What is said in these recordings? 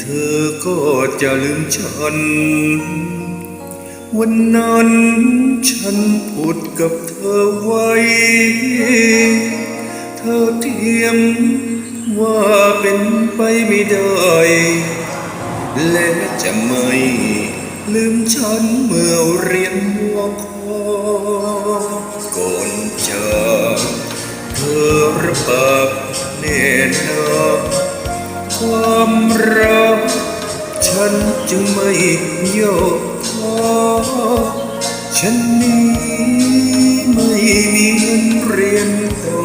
เธอก็จะลืมฉัน วันนั้นฉันพูดกับเธอไว้ เธอเทียมว่าเป็นไปไม่ได้ และจะไม่ลืมฉันเมื่อเรียนหัวคอก่อนจากเธอระบาด ความรักฉันจึงไม่ย่อท้อฉันนี้ไม่มีเงินเรียนต่อ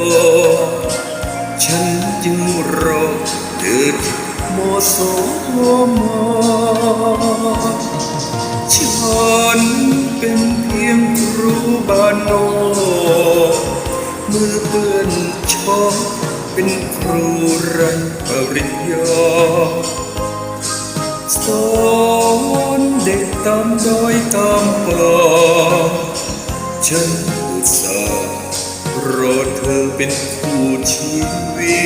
ฉันจึงรอเธอที่มอสมฉันเป็นเพียงครูบานนอกมือเปื้อนชอก เป็นครูไรปริญญาสอนเด็กตามดอยตามป่าฉันอุตส่าห์รอเธอเป็นคู่ชีวิ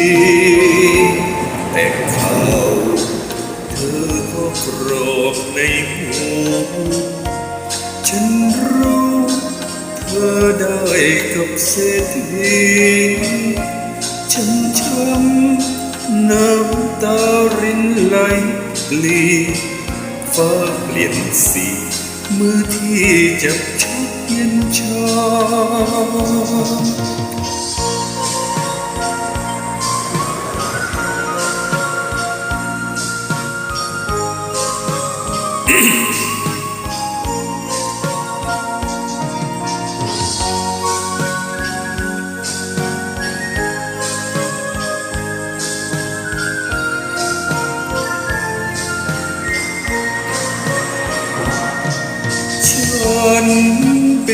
ตแต่เขาเธอก็กรอกในหูฉันรู้เธอได้กับเศรษฐี ฉันช้ำน้ำตารินไหลปลีฟ้าเปลี่ยนสีเมื่อที่จับชกเย็นชา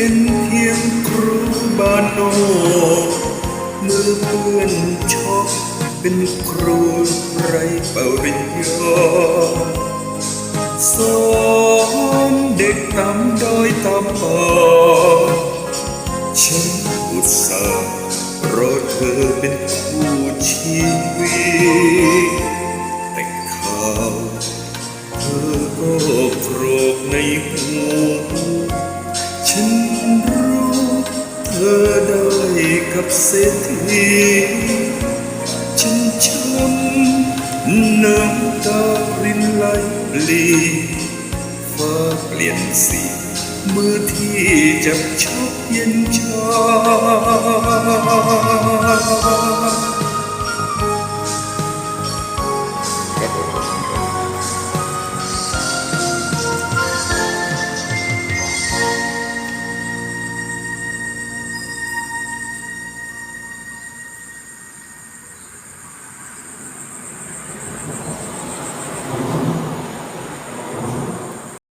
เป็นเพียงครูบานนมือเพื่อนชอบเป็นครูไรปริญญาสอนเด็กตามดอยตามป่าฉันอุตส่าห์รอเธอเป็นคู่ชีวิต กับเศรษฐีฉันช้ำน้ำตารินไหลปลีฟ้าเปลี่ยนสีมือที่จับชอบเย็นชา